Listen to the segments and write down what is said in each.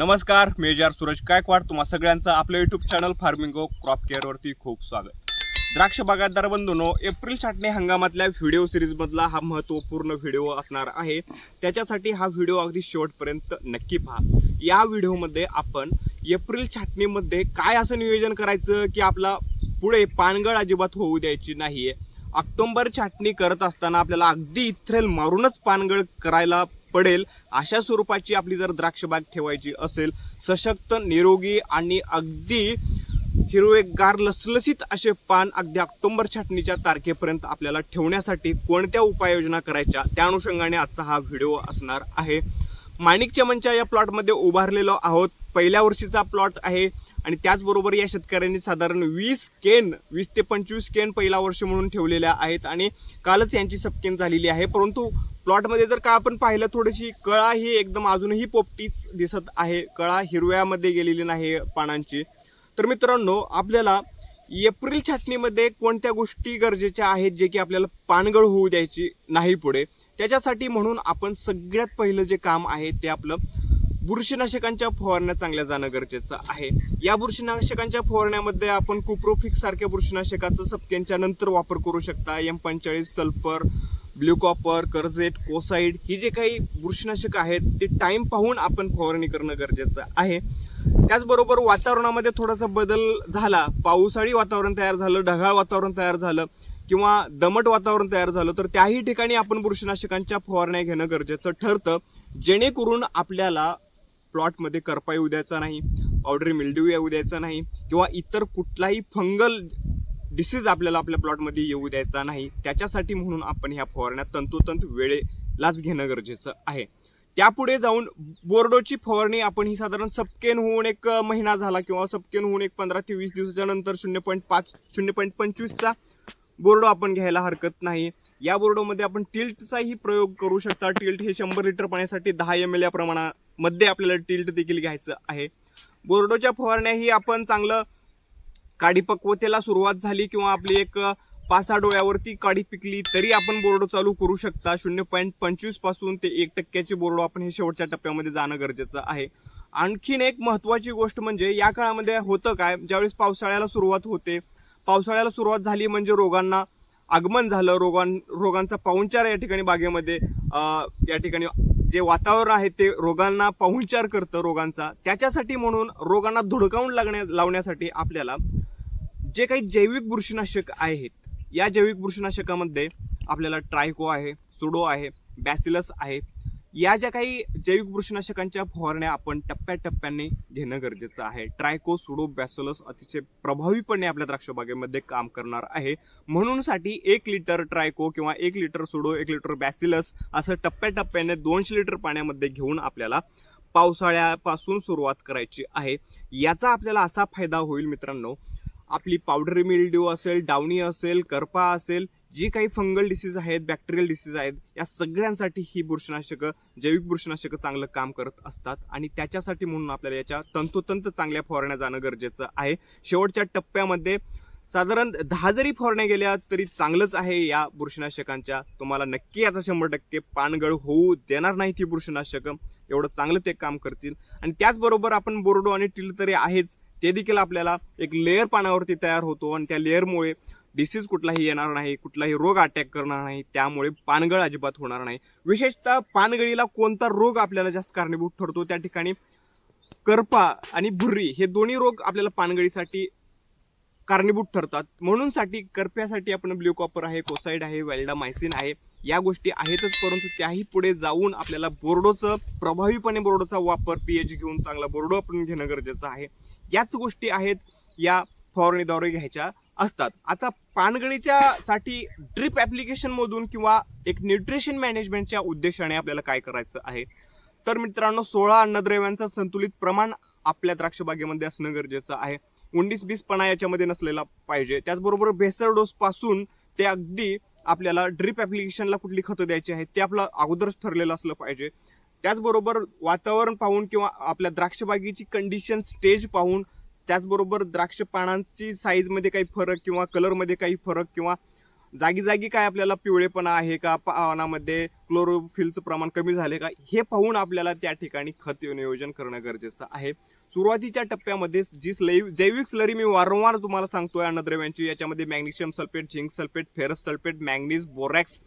नमस्कार मेजर सूरज गायकवाड. तुम्हा सगळ्यांचं आपलं युट्यूब चॅनल फार्मिंगो क्रॉप केअरवरती खूप स्वागत. द्राक्ष बागायतदार बंधूनो एप्रिल छाटणी हंगामातल्या व्हिडिओ सिरीजमधला हा महत्त्वपूर्ण व्हिडिओ असणार आहे. त्याच्यासाठी हा व्हिडिओ अगदी शेवटपर्यंत नक्की पहा. या व्हिडिओमध्ये आपण एप्रिल छाटणीमध्ये काय असं नियोजन करायचं की आपला पुढे पानगळ अजिबात होऊ द्यायची नाही आहे ऑक्टोंबर छाटणी करत असताना आपल्याला अगदी इथ्रेल मारूनच पानगळ करायला पडेल अशा स्वरूपाची आपली जर द्राक्ष बाग ठेवायची असेल सशक्त निरोगी आणि अगदी हिरवेगार लसलसीत असे पान अगदी ऑक्टोंबर छाटणीच्या तारखेपर्यंत आपल्याला ठेवण्यासाठी कोणत्या उपाययोजना करायच्या त्या अनुषंगाने आजचा हा व्हिडिओ असणार आहे. माणिक चमनच्या या प्लॉटमध्ये उभारलेलो आहोत. पहिल्या वर्षीचा प्लॉट आहे आणि त्याचबरोबर या शेतकऱ्यांनी साधारण वीस केन वीस ते पंचवीस केन पहिला वर्ष म्हणून ठेवलेल्या आहेत आणि कालच यांची सपकेन झालेली आहे. परंतु प्लॉटमध्ये जर का आपण पाहिलं थोडीशी कळा ही एकदम अजूनही पोपटीच दिसत आहे. कळा हिरव्यामध्ये गेलेली नाही पानांची. तर मित्रांनो आपल्याला एप्रिल छाटणीमध्ये कोणत्या गोष्टी गरजेच्या आहेत जे की आपल्याला पानगळ होऊ द्यायची नाही पुढे? त्याच्यासाठी म्हणून आपण सगळ्यात पहिलं जे काम आहे ते आपलं बुरशीनाशकांच्या फवारण्या चांगल्या जाणं गरजेचं आहे. या बुरशीनाशकांच्या फवारण्यामध्ये आपण कुप्रोफिक्स सारख्या बुरशीनाशकाचं सपक्यांच्या नंतर वापर करू शकता. एम पंचेचाळीस sulphur blue copper Curzate Kocide ही जे काही बुरशीनाशक आहेत ते टाइम पाहून आपण फवारणी करणं गरजेचं आहे. त्याचबरोबर वातावरणामध्ये थोडासा बदल झाला पावसाळी वातावरण तयार झालं ढगाळ वातावरण तयार झालं किंवा दमट वातावरण तयार झालं तर त्याही ठिकाणी आपण बुरशीनाशकांच्या फवारण्या घेणं गरजेचं ठरतं. जेणेकरून आपल्याला प्लॉटमध्ये करपाई उद्याचा द्यायचा नाही पावडरी मिल्ड्यू येऊ द्यायचा नाही किंवा इतर कुठलाही फंगल डिसीज आपल्याला आपल्या प्लॉटमध्ये येऊ द्यायचा नाही. त्याच्यासाठी म्हणून आपण ह्या फवारण्या तंतोतंत वेळेलाच घेणं गरजेचं आहे. त्यापुढे जाऊन बोर्डोची फवारणी आपण ही साधारण सपकेन होऊन एक महिना झाला किंवा सपकेन होऊन एक पंधरा ते वीस दिवसाच्या नंतर शून्य पॉईंट पाच शून्य पॉईंट पंचवीसचा बोर्डो आपण घ्यायला हरकत नाही. या बोर्डोमध्ये आपण टिल्टचाही प्रयोग करू शकता. टिल्ट हे शंभर लिटर पाण्यासाठी दहा एम एल या प्रमाणामध्ये आपल्याला टिल्ट देखील घ्यायचं आहे. बोर्डोच्या फवारण्याही आपण चांगलं काडी पक्वतेला सुरुवात झाली किंवा आपली एक पाच सहा डोळ्यावरती काडी पिकली तरी आपण बोर्ड चालू करू शकता. शून्य पॉईंट पंचवीसपासून ते एक टक्क्याची बोर्ड आपण हे शेवटच्या टप्प्यामध्ये जाणं गरजेचं आहे. आणखीन एक महत्वाची गोष्ट म्हणजे या काळामध्ये होतं काय? ज्यावेळेस पावसाळ्याला सुरुवात होते पावसाळ्याला सुरुवात झाली म्हणजे रोगांना आगमन झालं. रोगां रोगांचा पाहुणचार या ठिकाणी बागेमध्ये या ठिकाणी जे वातावरण आहे ते रोगांना पाहुणचार करतं रोगांचा. त्याच्यासाठी म्हणून रोगांना धुडकावून लागण्या लावण्यासाठी आपल्याला जे काही जैविक बुरशीनाशक आहेत या जैविक बुरशीनाशकामध्ये आपल्याला ट्रायको आहे सुडो आहे बॅसिलस आहे या ज्या काही जैविक बुरशीनाशकांच्या फवारण्या आपण टप्प्याटप्प्याने घेणं गरजेचं आहे. ट्रायको सुडो बॅसिलस अतिशय प्रभावीपणे आपल्या द्राक्षबागेमध्ये काम करणार आहे. म्हणूनसाठी एक लिटर ट्रायको किंवा एक लिटर सुडो एक लिटर बॅसिलस असं टप्प्याटप्प्याने दोनशे लिटर पाण्यामध्ये घेऊन आपल्याला पावसाळ्यापासून सुरुवात करायची आहे. याचा आपल्याला असा फायदा होईल मित्रांनो आपली पावडरी मिल्ड्यू असेल डावणी असेल करपा असेल जी काही फंगल डिसीज आहेत बॅक्टेरियल डिसीज आहेत या सगळ्यांसाठी ही बुरशीनाशकं जैविक बुरशनाशकं चांगलं काम करत असतात. आणि त्याच्यासाठी म्हणून आपल्याला याच्या तंतोतंत चांगल्या फवारण्या जाणं गरजेचं आहे. शेवटच्या टप्प्यामध्ये साधारण दहा जरी फवारण्या गेल्या तरी चांगलंच आहे या बुरशीनाशकांच्या. तुम्हाला नक्की याचा शंभर टक्के पानगळ होऊ देणार नाही ती बुरशीनाशकं. एवढं चांगलं ते काम करतील. आणि त्याचबरोबर आपण बोर्डो आणि टिल तरी आहेच. ते देखील आपल्याला एक लेअर पानावरती तयार होतो आणि त्या लेअरमुळे डिसीज कुठलाही येणार नाही कुठलाही रोग अटॅक करणार नाही त्यामुळे पानगळ अजिबात होणार नाही. विशेषतः पानगळीला कोणता रोग आपल्याला जास्त कारणीभूत ठरतो त्या ठिकाणी करपा आणि भुर्री हे दोन्ही रोग आपल्याला पानगळीसाठी कारणीभूत ठरतात. म्हणून साठी करप्यासाठी आपण ब्ल्यू कॉपर आहे कोसाईड आहे वेल्डामायसिन आहे या गोष्टी आहेतच परंतु त्याही पुढे जाऊन आपल्याला बोर्डोचं प्रभावीपणे बोर्डोचा वापर पी एच घेऊन चांगला बोर्डो आपण घेणं गरजेचं आहे. याच गोष्टी आहेत या फवारणीद्वारे घ्यायच्या असतात. आता पानगळीच्या साठी ड्रिप ऍप्लिकेशन मधून किंवा एक न्यूट्रिशन मॅनेजमेंटच्या उद्देशाने आपल्याला काय करायचं आहे? तर मित्रांनो सोळा अन्नद्रव्यांचं संतुलित प्रमाण आपल्या द्राक्षबागेमध्ये असणं गरजेचं आहे. उंडीस बीसपणा याच्यामध्ये नसलेला पाहिजे. त्याचबरोबर भेसळ डोस पासून ते अगदी आपल्याला ड्रिप ऍप्लिकेशनला कुठली खतं द्यायची आहेत ते आपलं अगोदरच ठरलेलं असलं पाहिजे. त्याचबरोबर वातावरण पाहून किंवा आपल्या द्राक्षबागेची कंडिशन स्टेज पाहून त्याचबरोबर द्राक्ष पानांची साईजमध्ये काही फरक किंवा कलरमध्ये काही फरक किंवा जागी जागी काय आपल्याला पिवळेपणा आहे का? पानामध्ये क्लोरोफिलचं प्रमाण कमी झाले का? हे पाहून आपल्याला त्या ठिकाणी खत नियोजन करणं गरजेचं आहे. सुरुवातीच्या टप्प्यामध्ये जी स्लै जैविक स्लरी मी वारंवार तुम्हाला सांगतोय अन्नद्रव्यांची याच्यामध्ये magnesium sulphate zinc sulphate ferrous sulphate manganese borax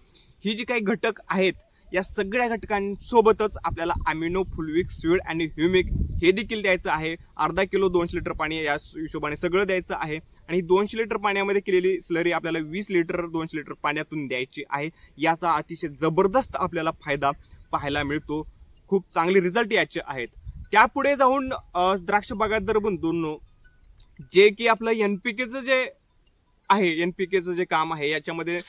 ही जी काही घटक आहेत या सगळ्या घटकांसोबतच आपल्याला अमिनो फुलविक स्वीड आणि ह्युमिक हे देखील द्यायचं आहे. अर्धा किलो दोनशे लिटर पाणी या हिशोबाने सगळं द्यायचं आहे. आणि दोनशे लिटर पाण्यामध्ये केलेली स्लरी आपल्याला वीस लिटर दोनशे लिटर पाण्यातून द्यायची आहे. याचा अतिशय जबरदस्त आपल्याला फायदा पाहायला मिळतो. खूप चांगले रिझल्ट याचे आहेत. त्यापुढे जाऊन द्राक्ष बागात बागायतदार दोन जे की आपलं यन पी केचं जे आहे एन पी केचं जे काम आहे याच्यामध्ये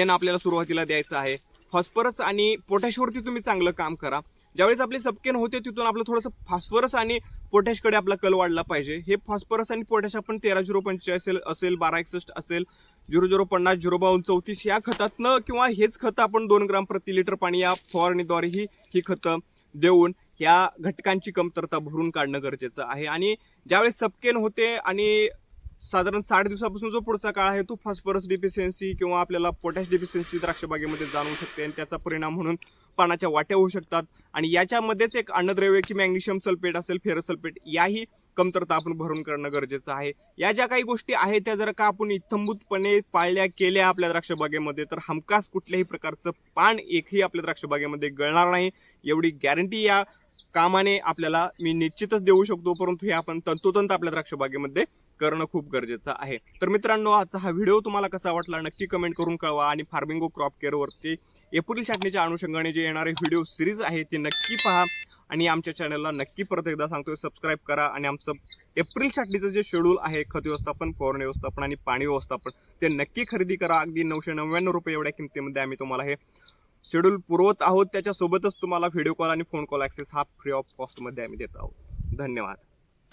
एन आपल्याला सुरुवातीला द्यायचं आहे. फॉस्फरस आणि पोटॅशवरती तुम्ही चांगलं काम करा. ज्यावेळेस आपले सपकेन होते तिथून आपलं थोडंसं फॉस्फरस आणि पोटॅशकडे आपला कल वाढला पाहिजे. हे फॉस्फरस आणि पोटॅश आपण तेरा झिरो पंचेचाळीस असेल असेल बारा एकसष्ट असेल झिरो झिरो पन्नास झिरो बावन्न चौतीस या खतातनं किंवा हेच खतं आपण दोन ग्राम प्रति लिटर पाणी या फवारणीद्वारे ही ही खतं देऊन या घटकांची कमतरता भरून काढणं गरजेचं आहे. आणि ज्यावेळेस सपकेन होते आणि साधारण साठ दिवसापासून जो पुढचा काळ आहे तो फॉस्फरस डिफिशियन्सी किंवा आपल्याला पोटॅश डिफिशियन्सी द्राक्षबागेमध्ये जाणवू शकते आणि त्याचा परिणाम म्हणून पानाच्या वाट्या होऊ शकतात. आणि याच्यामध्येच एक अन्नद्रव्य की मॅग्नेशियम सल्फेट असेल फेरस सल्फेट याही कमतरता आपण भरून करणं गरजेचं आहे. या ज्या काही गोष्टी आहेत त्या जर का आपण इत्थंभूतपणे पाळल्या केल्या आपल्या द्राक्षबागेमध्ये तर हमखास कुठल्याही प्रकारचं पान एकही आपल्या द्राक्षबागेमध्ये गळणार नाही. एवढी गॅरंटी या कामाने आपल्याला मी निश्चितच देऊ शकतो परंतु हे आपण तंतोतंत आपल्या द्राक्षबागेमध्ये करणं खूप गरजेचं आहे. तर मित्रांनो आजचा हा व्हिडिओ तुम्हाला कसा वाटला नक्की कमेंट करून कळवा आणि फार्मिंगो क्रॉप केअरवरती एप्रिल छाटणीच्या अनुषंगाने जे येणारे व्हिडिओ सिरीज आहे ते नक्की पहा आणि आमच्या चॅनलला नक्की परत एकदा सांगतोय सबस्क्राईब करा आणि आमचं एप्रिल छाटणीचं जे शेड्यूल आहे खत व्यवस्थापन फवारणी व्यवस्थापन आणि पाणी व्यवस्थापन ते नक्की खरेदी करा. अगदी नऊशे नव्याण्णव रुपये एवढ्या किमतीमध्ये आम्ही तुम्हाला हे शेड्यूल पुरवत आहोत. त्याच्यासोबतच तुम्हाला व्हिडिओ कॉल आणि फोन कॉल ॲक्सेस हा फ्री ऑफ कॉस्टमध्ये आम्ही देत आहोत. धन्यवाद.